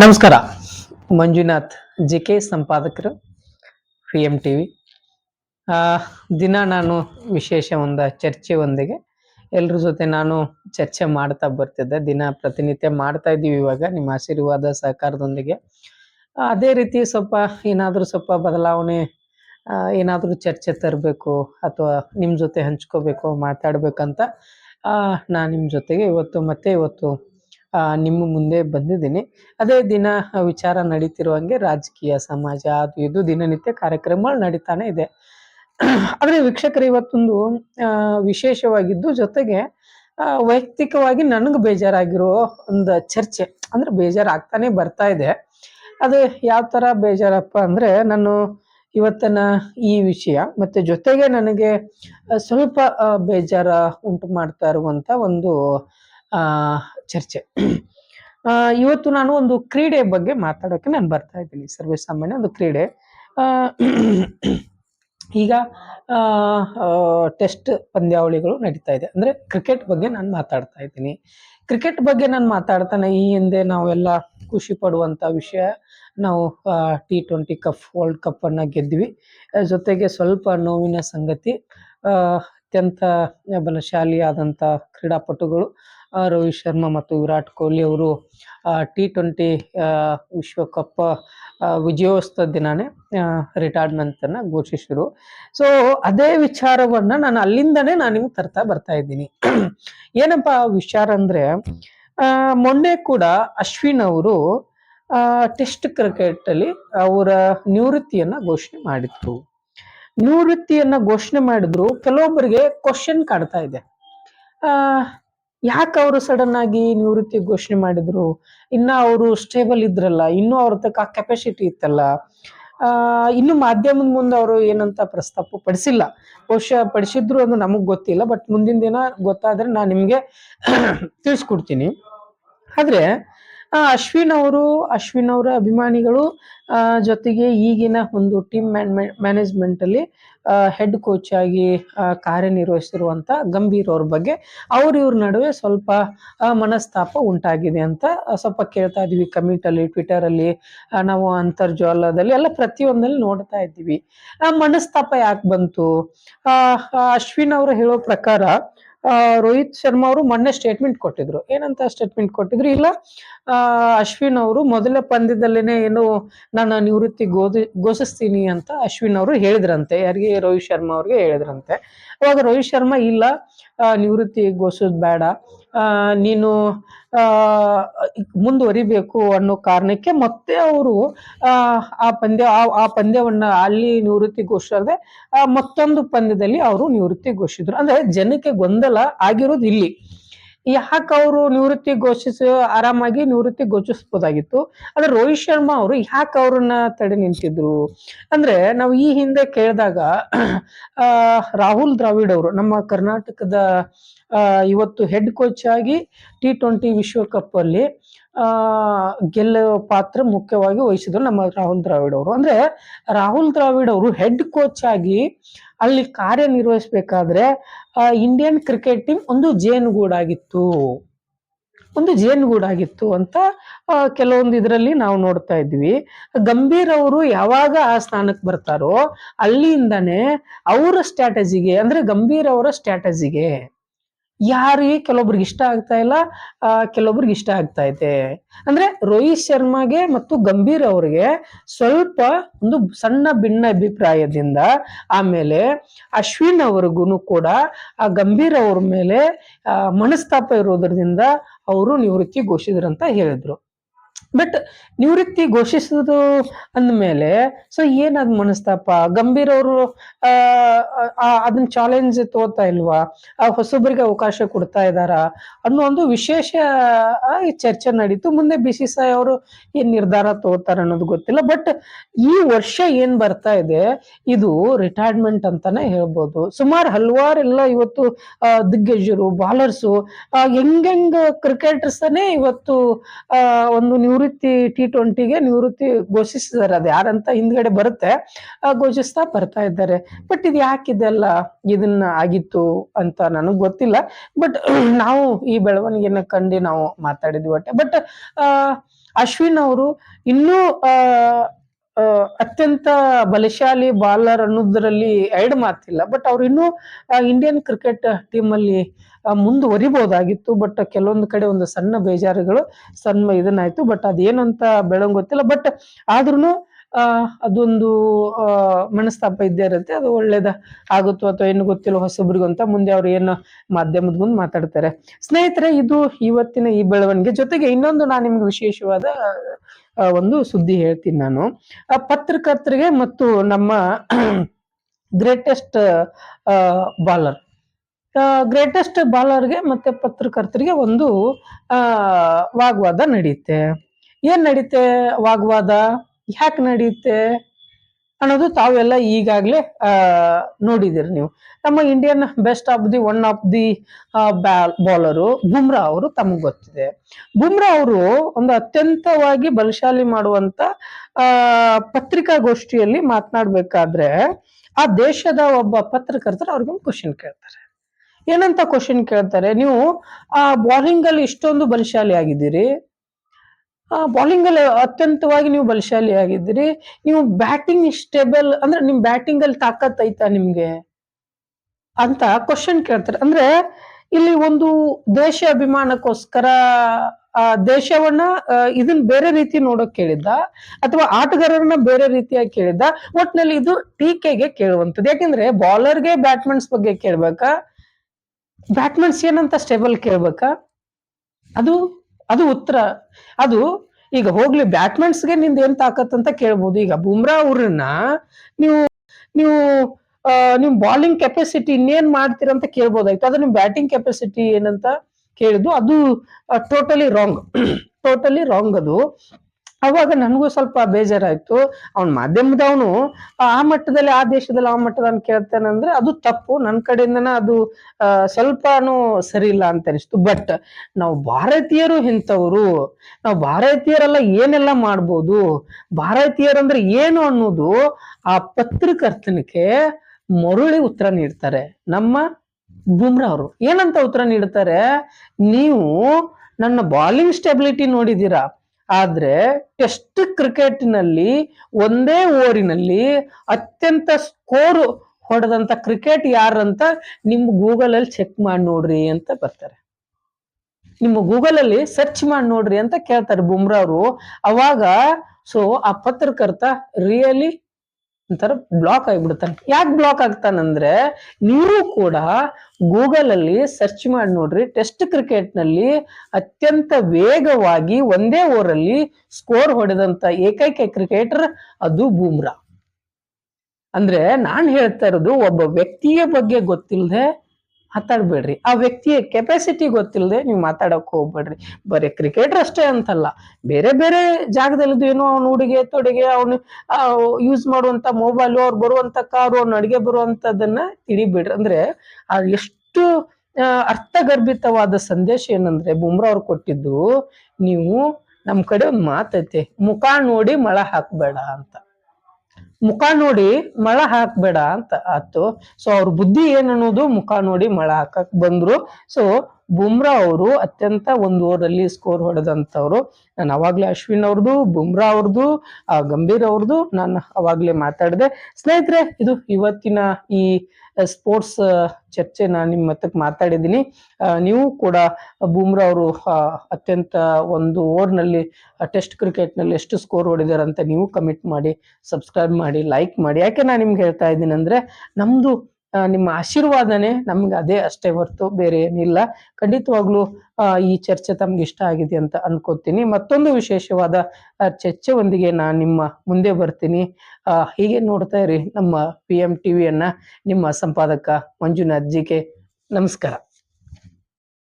ನಮಸ್ಕಾರ. Manjunath G K ಸಂಪಾದಕರು P M T V ದಿನ ನಾನು ವಿಶೇಷ ಒಂದು ಚರ್ಚೆ ಒಂದಿಗೆ. ಎಲ್ಲರ ಜೊತೆ ನಾನು ಚರ್ಚೆ ಮಾಡ್ತಾ ಬರ್ತಿದ್ದೆ, ದಿನ ಪ್ರತಿನಿತ್ಯ ಮಾಡ್ತಾ ಇದ್ದೀವಿ ಇವಾಗ, ನಿಮ್ಮ ಆಶೀರ್ವಾದ ಸಹಕಾರದೊಂದಿಗೆ. ಅದೇ ರೀತಿ ಸ್ವಲ್ಪ ಏನಾದರೂ ಸ್ವಲ್ಪ ಬದಲಾವಣೆ ಏನಾದರೂ ಚರ್ಚೆ ತರಬೇಕು ಅಥವಾ ನಿಮ್ಮ ಜೊತೆ ಹಂಚ್ಕೋಬೇಕು, ಮಾತಾಡಬೇಕಂತ ನಾನು ನಿಮ್ಮ ಜೊತೆಗೆ ಇವತ್ತು ಮತ್ತೆ ಇವತ್ತು ನಿಮ್ಮ ಮುಂದೆ ಬಂದಿದ್ದೀನಿ. ಅದೇ ದಿನ ವಿಚಾರ ನಡೀತಿರುವಂಗೆ ರಾಜಕೀಯ, ಸಮಾಜ, ಅದು ಇದು ದಿನನಿತ್ಯ ಕಾರ್ಯಕ್ರಮಗಳು ನಡೀತಾನೆ ಇದೆ. ಆದರೆ ವೀಕ್ಷಕರು, ಇವತ್ತೊಂದು ವಿಶೇಷವಾಗಿದ್ದು ಜೊತೆಗೆ ವೈಯಕ್ತಿಕವಾಗಿ ನನಗೆ ಬೇಜಾರಾಗಿರೋ ಒಂದು ಚರ್ಚೆ. ಅಂದ್ರೆ ಬೇಜಾರಾಗ್ತಾನೆ ಬರ್ತಾ ಇದೆ. ಅದು ಯಾವ ಥರ ಬೇಜಾರಪ್ಪ ಅಂದರೆ, ನಾನು ಇವತ್ತಿನ ಈ ವಿಷಯ ಮತ್ತೆ ಜೊತೆಗೆ ನನಗೆ ಸ್ವಲ್ಪ ಬೇಜಾರ ಉಂಟು ಮಾಡ್ತಾ ಇರುವಂತ ಒಂದು ಚರ್ಚೆ. ಇವತ್ತು ನಾನು ಒಂದು ಕ್ರೀಡೆ ಬಗ್ಗೆ ಮಾತಾಡೋಕೆ ನಾನು ಬರ್ತಾ ಇದ್ದೀನಿ ಸರ್ವೇ ಸಾಮಾನ್ಯ ಒಂದು ಕ್ರೀಡೆ. ಈಗ ಟೆಸ್ಟ್ ಪಂದ್ಯಾವಳಿಗಳು ನಡೀತಾ ಇದೆ. ಅಂದ್ರೆ ಕ್ರಿಕೆಟ್ ಬಗ್ಗೆ ನಾನು ಮಾತಾಡ್ತಾ ಇದ್ದೀನಿ. ಕ್ರಿಕೆಟ್ ಬಗ್ಗೆ ನಾನು ಮಾತಾಡ್ತಾನೆ ಈ ಹಿಂದೆ ನಾವೆಲ್ಲ ಖುಷಿ ಪಡುವಂತ ವಿಷಯ, ನಾವು ಟಿ ಟ್ವೆಂಟಿ ಕಪ್ ವರ್ಲ್ಡ್ ಕಪ್ಪನ್ನು ಗೆದ್ವಿ ಜೊತೆಗೆ ಸ್ವಲ್ಪ ನೋವಿನ ಸಂಗತಿ ಅತ್ಯಂತ ಬಲಶಾಲಿಯಾದಂಥ ಕ್ರೀಡಾಪಟುಗಳು ರೋಹಿತ್ ಶರ್ಮಾ ಮತ್ತು ವಿರಾಟ್ ಕೊಹ್ಲಿ ಅವರು ಟಿ ಟ್ವೆಂಟಿ ವಿಶ್ವಕಪ್ ವಿಜಯೋತ್ಸವ ದಿನಾನೇ ರಿಟೈರ್ಮೆಂಟನ್ನು ಘೋಷಿಸಿದರು. ಸೊ ಅದೇ ವಿಚಾರವನ್ನು ನಾನು ಅಲ್ಲಿಂದನೇ ನಾನು ನಿಮ್ಗೆ ತರ್ತಾ ಬರ್ತಾ ಇದ್ದೀನಿ. ಏನಪ್ಪ ವಿಚಾರ ಅಂದರೆ ಮೊನ್ನೆ ಕೂಡ ಅಶ್ವಿನ್ ಅವರು ಟೆಸ್ಟ್ ಕ್ರಿಕೆಟಲ್ಲಿ ಅವರ ನಿವೃತ್ತಿಯನ್ನು ಘೋಷಣೆ ಮಾಡಿದ್ರು. ನಿವೃತ್ತಿಯನ್ನು ಘೋಷಣೆ ಮಾಡಿದ್ರು, ಕೆಲವೊಬ್ಬರಿಗೆ ಕ್ವಶನ್ ಕಾಡ್ತಾ ಇದೆ. ಯಾಕೆ ಅವರು ಸಡನ್ ಆಗಿ ನಿವೃತ್ತಿ ಘೋಷಣೆ ಮಾಡಿದ್ರು? ಇನ್ನ ಅವರು ಸ್ಟೇಬಲ್ ಇದ್ರಲ್ಲ, ಇನ್ನೂ ಅವ್ರ ತಕ್ಕ ಕೆಪಾಸಿಟಿ ಇತ್ತಲ್ಲ. ಇನ್ನು ಮಾಧ್ಯಮದ ಮುಂದೆ ಅವರು ಏನಂತ ಪ್ರಸ್ತಾಪ ಪಡಿಸಿಲ್ಲ. ಬಹುಶಃ ಪಡಿಸಿದ್ರು ಅದು ನಮಗ್ ಗೊತ್ತಿಲ್ಲ ಬಟ್ ಮುಂದಿನ ದಿನ ಗೊತ್ತಾದ್ರೆ ನಾನು ನಿಮ್ಗೆ ತಿಳಿಸ್ಕೊಡ್ತೀನಿ. ಆದ್ರೆ ಅಶ್ವಿನ್ ಅವರು, ಅಶ್ವಿನ್ ಅವರ ಅಭಿಮಾನಿಗಳು ಜೊತೆಗೆ ಈಗಿನ ಒಂದು ಟೀಮ್ ಮ್ಯಾನೇಜ್ಮೆಂಟ್ ಅಲ್ಲಿ ಹೆಡ್ ಕೋಚ್ ಆಗಿ ಕಾರ್ಯನಿರ್ವಹಿಸಿರುವಂತ ಗಂಭೀರ್ ಅವ್ರ ಬಗ್ಗೆ ಅವ್ರ ಇವ್ರ ನಡುವೆ ಸ್ವಲ್ಪ ಮನಸ್ತಾಪ ಉಂಟಾಗಿದೆ ಅಂತ ಸ್ವಲ್ಪ ಕೇಳ್ತಾ ಅಲ್ಲಿ ಟ್ವಿಟರ್ ಅಲ್ಲಿ ನಾವು ಅಂತರ್ಜಾಲದಲ್ಲಿ ಎಲ್ಲ ಪ್ರತಿಯೊಂದಲ್ಲಿ ನೋಡ್ತಾ ಇದ್ದೀವಿ. ಮನಸ್ತಾಪ ಯಾಕೆ ಬಂತು? ಅಶ್ವಿನ್ ಅವರು ಹೇಳೋ ಪ್ರಕಾರ ರೋಹಿತ್ ಶರ್ಮಾ ಅವರು ಮೊನ್ನೆ ಸ್ಟೇಟ್ಮೆಂಟ್ ಕೊಟ್ಟಿದ್ರು. ಏನಂತ ಸ್ಟೇಟ್ಮೆಂಟ್ ಕೊಟ್ಟಿದ್ರು? ಇಲ್ಲ ಅಶ್ವಿನ್ ಅವರು ಮೊದಲ ಪಂದ್ಯದಲ್ಲೇನೆ ಏನು ನಾನು ನಿವೃತ್ತಿ ಗೋದ, ಘೋಷಿಸ್ತೀನಿ ಅಂತ ಅಶ್ವಿನ್ ಅವರು ಹೇಳಿದ್ರಂತೆ. ಯಾರಿಗೆ? ರೋಹಿತ್ ಶರ್ಮಾ ಅವ್ರಿಗೆ ಹೇಳಿದ್ರಂತೆ. ಅವಾಗ ರೋಹಿತ್ ಶರ್ಮಾ, ಇಲ್ಲ ನಿವೃತ್ತಿ ಘೋಷಿಸೋದು ಬೇಡ. ನೀನು ಮುಂದುವರಿಬೇಕು ಅನ್ನೋ ಕಾರಣಕ್ಕೆ ಮತ್ತೆ ಅವರು, ಆ ಪಂದ್ಯ, ಆ- ಪಂದ್ಯವನ್ನ ಅಲ್ಲಿ ನಿವೃತ್ತಿ ಘೋಷಿಸದೆ ಮತ್ತೊಂದು ಪಂದ್ಯದಲ್ಲಿ ಅವರು ನಿವೃತ್ತಿ ಘೋಷಿಸಿದ್ರು. ಅಂದ್ರೆ ಜನಕ್ಕೆ ಗೊಂದಲ ಆಗಿರೋದು ಇಲ್ಲಿ ಯಾಕೆ ಅವರು ನಿವೃತ್ತಿ ಘೋಷಿಸ, ಆರಾಮಾಗಿ ನಿವೃತ್ತಿ ಘೋಷಿಸ್ಬೋದಾಗಿತ್ತು? ಆದ್ರೆ ರೋಹಿತ್ ಶರ್ಮಾ ಅವರು ಯಾಕೆ ಅವ್ರನ್ನ ತಡೆ ನಿಂತಿದ್ರು? ಅಂದ್ರೆ ನಾವು ಈ ಹಿಂದೆ ಕೇಳಿದಾಗ ರಾಹುಲ್ ದ್ರಾವಿಡ್ ಅವರು ನಮ್ಮ ಕರ್ನಾಟಕದ ಇವತ್ತು ಹೆಡ್ ಕೋಚ್ ಆಗಿ ಟಿ ಟ್ವೆಂಟಿ ವಿಶ್ವಕಪ್ ಅಲ್ಲಿ ಗೆಲ್ಲುವ ಪಾತ್ರ ಮುಖ್ಯವಾಗಿ ವಹಿಸಿದ್ರು ನಮ್ಮ ರಾಹುಲ್ ದ್ರಾವಿಡ್ ಅವರು. ಅಂದ್ರೆ ರಾಹುಲ್ ದ್ರಾವಿಡ್ ಅವರು ಹೆಡ್ ಕೋಚ್ ಆಗಿ ಅಲ್ಲಿ ಕಾರ್ಯನಿರ್ವಹಿಸಬೇಕಾದ್ರೆ ಇಂಡಿಯನ್ ಕ್ರಿಕೆಟ್ ಟೀಮ್ ಒಂದು ಜೇನುಗೂಡಾಗಿತ್ತು ಒಂದು ಜೇನುಗೂಡಾಗಿತ್ತು ಅಂತ ಕೆಲವೊಂದು ಇದರಲ್ಲಿ ನಾವು ನೋಡ್ತಾ ಇದ್ವಿ. ಗಂಭೀರ್ ಅವರು ಯಾವಾಗ ಆ ಸ್ಥಾನಕ್ಕೆ ಬರ್ತಾರೋ ಅಲ್ಲಿಂದನೇ ಅವರ ಸ್ಟ್ರಾಟಜಿಗೆ ಅಂದ್ರೆ ಗಂಭೀರ್ ಅವರ ಸ್ಟ್ರಾಟಜಿಗೆ ಯಾರಿಗೆ ಕೆಲವೊಬ್ರಿಗೆ ಇಷ್ಟ ಆಗ್ತಾ ಇಲ್ಲ ಕೆಲವೊಬ್ರಿಗೆ ಇಷ್ಟ ಆಗ್ತಾ ಇದೆ ಅಂದ್ರೆ ರೋಹಿತ್ ಶರ್ಮಾಗೆ ಮತ್ತು ಗಂಭೀರ್ ಅವ್ರಿಗೆ ಸ್ವಲ್ಪ ಒಂದು ಸಣ್ಣ ಭಿನ್ನ ಅಭಿಪ್ರಾಯದಿಂದ ಆಮೇಲೆ ಅಶ್ವಿನ್ ಅವ್ರಿಗೂ ಕೂಡ, ಆ, ಗಂಭೀರ್ ಅವ್ರ ಮೇಲೆ ಮನಸ್ತಾಪ ಇರೋದ್ರಿಂದ ಅವರು ನಿವೃತ್ತಿ ಘೋಷಿದ್ರಂತ ಹೇಳಿದ್ರು. ಬಟ್ ನಿವೃತ್ತಿ ಘೋಷಿಸುದು ಅಂದಮೇಲೆ ಸೊ ಏನದ್ ಮನಸ್ತಾಪ? ಗಂಭೀರ್ ಅವರು ಅದನ್ನ ಚಾಲೆಂಜ್ ತಗೋತಾ ಇಲ್ವಾ? ಆ ಹೊಸೊಬ್ಬರಿಗೆ ಅವಕಾಶ ಕೊಡ್ತಾ ಇದ್ದಾರಾ? ಅನ್ನೋ ಒಂದು ವಿಶೇಷ ಚರ್ಚೆ ನಡೀತು. ಮುಂದೆ ಬಿ ಸಿ ಸಾಯಿ ಅವರು ಏನ್ ನಿರ್ಧಾರ ತೋತಾರ ಅನ್ನೋದು ಗೊತ್ತಿಲ್ಲ. ಬಟ್ ಈ ವರ್ಷ ಏನ್ ಬರ್ತಾ ಇದೆ, ಇದು ರಿಟೈರ್ಮೆಂಟ್ ಅಂತಾನೆ ಹೇಳ್ಬೋದು. ಸುಮಾರು ಹಲವಾರು ಎಲ್ಲ ಇವತ್ತು ದಿಗ್ಗಜರು ಬಾಲರ್ಸು ಹೆಂಗೆಂಗ್ ಕ್ರಿಕೆಟರ್ಸನೇ ಇವತ್ತು ಒಂದು ನಿವೃತ್ತಿ ನಿವೃತ್ತಿ ಟಿ ಟ್ವೆಂಟಿಗೆ ನಿವೃತ್ತಿ ಘೋಷಿಸಿದ್ದಾರೆ. ಅದು ಯಾರಂತ ಹಿಂದ್ಗಡೆ ಬರುತ್ತೆ. ಘೋಷಿಸ್ತಾ ಬರ್ತಾ ಇದ್ದಾರೆ. ಬಟ್ ಇದು ಯಾಕಿದೆಲ್ಲ ಇದನ್ನ ಆಗಿತ್ತು ಅಂತ ನನಗ್ ಗೊತ್ತಿಲ್ಲ. ಬಟ್ ನಾವು ಈ ಬೆಳವಣಿಗೆನ ಕಂಡು ನಾವು ಮಾತಾಡಿದ್ವಿ ಒಟ್ಟೆ. ಬಟ್ ಅಶ್ವಿನ್ ಅವರು ಇನ್ನೂ ಅತ್ಯಂತ ಬಲಶಾಲಿ ಬಾಲರ್ ಅನ್ನೋದ್ರಲ್ಲಿ ಎರಡು ಮಾತಿಲ್ಲ ಬಟ್ ಅವ್ರು ಇನ್ನೂ ಇಂಡಿಯನ್ ಕ್ರಿಕೆಟ್ ಟೀಮ್ ಅಲ್ಲಿ ಆ, ಮುಂದುವರಿಬಹುದಾಗಿತ್ತು ಬಟ್ ಕೆಲವೊಂದು ಕಡೆ ಒಂದು ಸಣ್ಣ ಬೇಜಾರುಗಳು ಸಣ್ಣ ಇದನ್ನಾಯ್ತು. ಬಟ್ ಅದೇನಂತ ಬೆಳಂಗ್ ಗೊತ್ತಿಲ್ಲ. ಬಟ್ ಆದ್ರೂ ಅದೊಂದು ಮನಸ್ತಾಪ ಇದ್ದೇ ಇರುತ್ತೆ. ಅದು ಒಳ್ಳೇದ ಆಗುತ್ತೋ ಅಥವಾ ಏನು ಗೊತ್ತಿಲ್ಲ ಹೊಸಬ್ರಿಗೂ ಅಂತ ಮುಂದೆ ಅವ್ರು ಏನು ಮಾಧ್ಯಮದ ಮುಂದೆ ಮಾತಾಡ್ತಾರೆ. ಸ್ನೇಹಿತರೆ ಇದು ಇವತ್ತಿನ ಈ ಬೆಳವಣಿಗೆ. ಜೊತೆಗೆ ಇನ್ನೊಂದು ನಾನು ನಿಮ್ಗೆ ವಿಶೇಷವಾದ ಒಂದು ಸುದ್ದಿ ಹೇಳ್ತೀನಿ ನಾನು. ಪತ್ರಕರ್ತರಿಗೆ ಮತ್ತು ನಮ್ಮ ಗ್ರೇಟೆಸ್ಟ್ ಬಾಲರ್ ಗ್ರೇಟೆಸ್ಟ್ ಬಾಲರ್ಗೆ ಮತ್ತೆ ಪತ್ರಕರ್ತರಿಗೆ ಒಂದು ವಾಗ್ವಾದ ನಡೆಯುತ್ತೆ ಏನ್ ನಡೀತೆ ವಾಗ್ವಾದ? ಯಾಕೆ ನಡೆಯುತ್ತೆ ಅನ್ನೋದು ತಾವೆಲ್ಲ ಈಗಾಗಲೇ ನೋಡಿದಿರಿ ನೀವು. ನಮ್ಮ Indian best of the one of the bowler Bumrah ಅವರು ತಮಗೆ ಗೊತ್ತಿದೆ. ಬುಮ್ರಾ ಅವರು ಒಂದು ಅತ್ಯಂತವಾಗಿ ಬಲಶಾಲಿ ಮಾಡುವಂತ, ಆ, ಪತ್ರಿಕಾಗೋಷ್ಠಿಯಲ್ಲಿ ಮಾತನಾಡ್ಬೇಕಾದ್ರೆ ಆ ದೇಶದ ಒಬ್ಬ ಪತ್ರಕರ್ತರು ಅವ್ರಿಗೊಂದು ಕ್ವಶನ್ ಕೇಳ್ತಾರೆ. ಏನಂತ ಕ್ವಶನ್ ಕೇಳ್ತಾರೆ? ನೀವು, ಆ ಬೌಲಿಂಗ್ ಅಲ್ಲಿ ಇಷ್ಟೊಂದು ಬಲಶಾಲಿ ಆಗಿದ್ದೀರಿ. ಬೌಲಿಂಗ್ ಅಲ್ಲಿ ಅತ್ಯಂತವಾಗಿ ನೀವು ಬಲಶಾಲಿ ಆಗಿದ್ರಿ ನೀವು ಬ್ಯಾಟಿಂಗ್ ಸ್ಟೇಬಲ್ ಅಂದ್ರೆ ನಿಮ್ ಬ್ಯಾಟಿಂಗ್ ಅಲ್ಲಿ ತಾಕತ್ ಐತಾ ನಿಮ್ಗೆ? ಅಂತ ಕ್ವಶನ್ ಕೇಳ್ತಾರೆ. ಅಂದ್ರೆ ಇಲ್ಲಿ ಒಂದು ದೇಶ ಅಭಿಮಾನಕ್ಕೋಸ್ಕರ, ಆ, ದೇಶವನ್ನ ಇದನ್ನ ಬೇರೆ ರೀತಿ ನೋಡೋಕ್ ಕೇಳಿದ್ದ ಅಥವಾ ಆಟಗಾರರನ್ನ ಬೇರೆ ರೀತಿಯಾಗಿ ಕೇಳಿದ್ದ? ಒಟ್ನಲ್ಲಿ ಇದು ಟೀಕೆಗೆ ಕೇಳುವಂಥದ್ದು. ಯಾಕಂದ್ರೆ ಬಾಲರ್ಗೆ ಬ್ಯಾಟ್ಮನ್ಸ್ ಬಗ್ಗೆ ಕೇಳ್ಬೇಕಾ? ಬ್ಯಾಟ್ಮನ್ಸ್ ಏನಂತ ಸ್ಟೇಬಲ್ ಕೇಳ್ಬೇಕಾ? ಅದು ಅದು ಉತ್ತರ. ಅದು ಈಗ ಹೋಗ್ಲಿ ಬ್ಯಾಟ್ಮೆಂಟ್ಸ್ಗೆ ನಿಂದ ಏನ್ ತಾಕತ್ ಅಂತ ಕೇಳ್ಬೋದು. ಈಗ ಬುಮ್ರಾ ಅವ್ರನ್ನ ನೀವು ನೀವು ನಿಮ್ ಬಾಲಿಂಗ್ ಕೆಪಾಸಿಟಿ ಇನ್ನೇನ್ ಮಾಡ್ತೀರಂತ ಕೇಳ್ಬೋದಾಯ್ತು. ಅದು ನಿಮ್ ಬ್ಯಾಟಿಂಗ್ ಕೆಪಾಸಿಟಿ ಏನಂತ ಕೇಳಿದ್ದು, ಅದು ಟೋಟಲಿ ರಾಂಗ್ ಟೋಟಲಿ ರಾಂಗ್ ಅದು. ಅವಾಗ ನನಗೂ ಸ್ವಲ್ಪ ಬೇಜಾರಾಯ್ತು. ಅವ್ನ ಮಾಧ್ಯಮದವನು, ಆ ಮಟ್ಟದಲ್ಲಿ, ಆ ದೇಶದಲ್ಲಿ ಆ ಮಟ್ಟದಲ್ಲಿ ಕೇಳ್ತಾನೆ ಅಂದ್ರೆ ಅದು ತಪ್ಪು. ನನ್ನ ಕಡೆಯಿಂದನ ಅದು ಸ್ವಲ್ಪನೂ ಸರಿ ಇಲ್ಲ ಅಂತ ಅನಿಸ್ತು ಬಟ್ ನಾವು ಭಾರತೀಯರು ಇಂಥವ್ರು, ನಾವು ಭಾರತೀಯರೆಲ್ಲ ಏನೆಲ್ಲ ಮಾಡ್ಬೋದು ಭಾರತೀಯರಂದ್ರೆ ಏನು ಅನ್ನೋದು ಆ ಪತ್ರಕರ್ತನಕ್ಕೆ ಮರುಳಿ ಉತ್ತರ ನೀಡ್ತಾರೆ. ನಮ್ಮ ಬುಮ್ರಾ ಅವರು. ಏನಂತ ಉತ್ತರ ನೀಡ್ತಾರೆ? ನೀವು ನನ್ನ ಬಾಲಿಂಗ್ ಸ್ಟೆಬಿಲಿಟಿ ನೋಡಿದೀರಾ ಆದ್ರೆ ಟೆಸ್ಟ್ ಕ್ರಿಕೆಟ್ನಲ್ಲಿ ಒಂದೇ ಓವರಿನಲ್ಲಿ ಅತ್ಯಂತ ಸ್ಕೋರ್ ಹೊಡೆದಂತ ಕ್ರಿಕೆಟ್ ಯಾರಂತ ನಿಮ್ ಗೂಗಲ್ ಅಲ್ಲಿ ಚೆಕ್ ಮಾಡಿ ನೋಡ್ರಿ ಅಂತ ಬರ್ತಾರೆ. ನಿಮ್ಮ ಗೂಗಲ್ ಅಲ್ಲಿ ಸರ್ಚ್ ಮಾಡಿ ನೋಡ್ರಿ ಅಂತ ಕೇಳ್ತಾರೆ ಬುಮ್ರಾ ಅವರು ಅವಾಗ ಸೊ ಆ ಪತ್ರಕರ್ತ ರಿಯಲಿ ಒಂಥರ ಬ್ಲಾಕ್ ಆಗಿಬಿಡ್ತಾನೆ ಯಾಕೆ ಬ್ಲಾಕ್ ಆಗ್ತಾನಂದ್ರೆ ನೀವು ಕೂಡ ಗೂಗಲ್ ಅಲ್ಲಿ ಸರ್ಚ್ ಮಾಡಿ ನೋಡ್ರಿ ಟೆಸ್ಟ್ ಕ್ರಿಕೆಟ್ನಲ್ಲಿ ಅತ್ಯಂತ ವೇಗವಾಗಿ ಒಂದೇ ಓವರಲ್ಲಿ ಸ್ಕೋರ್ ಹೊಡೆದಂತ ಏಕೈಕ ಕ್ರಿಕೆಟರ್ ಅದು ಬೂಮ್ರಾ. ಅಂದ್ರೆ ನಾನ್ ಹೇಳ್ತಾ ಇರೋದು, ಒಬ್ಬ ವ್ಯಕ್ತಿಯ ಬಗ್ಗೆ ಗೊತ್ತಿಲ್ಲದೆ ಮಾತಾಡ್ಬೇಡ್ರಿ. ಆ ವ್ಯಕ್ತಿಯ ಕೆಪಾಸಿಟಿ ಗೊತ್ತಿಲ್ಲದೆ ನೀವು ಮಾತಾಡೋಕೆ ಹೋಗ್ಬೇಡ್ರಿ. ಬರೀ ಕ್ರಿಕೆಟರ್ ಅಷ್ಟೇ ಅಂತಲ್ಲ. ಬೇರೆ ಬೇರೆ ಜಾಗದಲ್ಲಿದ್ದು ಏನೋ ಅವ್ನ ಉಡುಗೆ, ತೊಡುಗೆ, ಅವನು ಯೂಸ್ ಮಾಡುವಂತ ಮೊಬೈಲು ಅವ್ರು ಬರುವಂಥ ಕಾರು, ಅವ್ನ ಅಡಿಗೆ ತಿಳಿಬೇಡ್ರಿ. ಅಂದ್ರೆ ಆ ಎಷ್ಟು ಅರ್ಥಗರ್ಭಿತವಾದ ಸಂದೇಶ ಏನಂದ್ರೆ ಬುಮ್ರಾ ಅವ್ರು ಕೊಟ್ಟಿದ್ದು, ನೀವು ನಮ್ಮ ಕಡೆ ಒಂದ್ ಮಾತೈತೆ, ಮುಖ ನೋಡಿ ಮಳ ಹಾಕಬೇಡ ಅಂತ. ಮುಖ ನೋಡಿ ಮಳ ಹಾಕ್ಬೇಡ ಅಂತ ಆತು ಸೊ ಅವ್ರ ಬುದ್ಧಿ ಏನನ್ನೋದು ಮುಖ ನೋಡಿ ಮಳ ಹಾಕಕ್ ಬಂದ್ರು. ಸೊ ಬುಮ್ರಾ ಅವರು ಅತ್ಯಂತ ಒಂದು ಓವರಲ್ಲಿ ಸ್ಕೋರ್ ಹೊಡೆದಂತವ್ರು ನಾನು ಅವಾಗಲೇ ಅಶ್ವಿನ್ ಅವ್ರದ್ದು ಬುಮ್ರಾ ಅವ್ರದ್ದು ಗಂಭೀರ್ ಅವ್ರದ್ದು ನಾನು ಅವಾಗಲೇ ಮಾತಾಡಿದೆ. ಸ್ನೇಹಿತರೆ ಇದು ಇವತ್ತಿನ ಈ ಸ್ಪೋರ್ಟ್ಸ್ ಚರ್ಚೆ ನಾನು ನಿಮ್ಮ ಮತಕ್ಕೆ ಮಾತಾಡಿದ್ದೀನಿ. ನೀವು ಕೂಡ ಬುಮ್ರಾ ಅವರು ಅತ್ಯಂತ ಒಂದು ಓವರ್ನಲ್ಲಿ ಟೆಸ್ಟ್ ಕ್ರಿಕೆಟ್ನಲ್ಲಿ ಎಷ್ಟು ಸ್ಕೋರ್ ಹೊಡಿದಾರೆ ಅಂತ ನೀವು ಕಮಿಟ್ ಮಾಡಿ ಸಬ್ಸ್ಕ್ರೈಬ್ ಮಾಡಿ ಲೈಕ್ ಮಾಡಿ. ಯಾಕೆ ನಾನು ನಿಮ್ಗೆ ಹೇಳ್ತಾ ಇದ್ದೀನಿ ಅಂದರೆ ನಮ್ದು ಆ, ನಿಮ್ಮ ಆಶೀರ್ವಾದನೆ ನಮ್ಗೆ ಅದೇ ಅಷ್ಟೇ ಹೊರತು ಬೇರೆ ಏನಿಲ್ಲ. ಖಂಡಿತವಾಗ್ಲೂ ಈ ಚರ್ಚೆ ತಮ್ಗೆ ಇಷ್ಟ ಆಗಿದೆ ಅಂತ ಅನ್ಕೋತೀನಿ. ಮತ್ತೊಂದು ವಿಶೇಷವಾದ ಚರ್ಚೆಯೊಂದಿಗೆ ನಾನು ನಿಮ್ಮ ಮುಂದೆ ಬರ್ತೀನಿ. ಹೀಗೆ ನೋಡ್ತಾ ಇರಿ ನಮ್ಮ ಪಿ ಎಂ ಟಿವಿಯನ್ನ ನಿಮ್ಮ ಸಂಪಾದಕ ಮಂಜುನಾಥ್ ಜಿಗೆ ನಮಸ್ಕಾರ.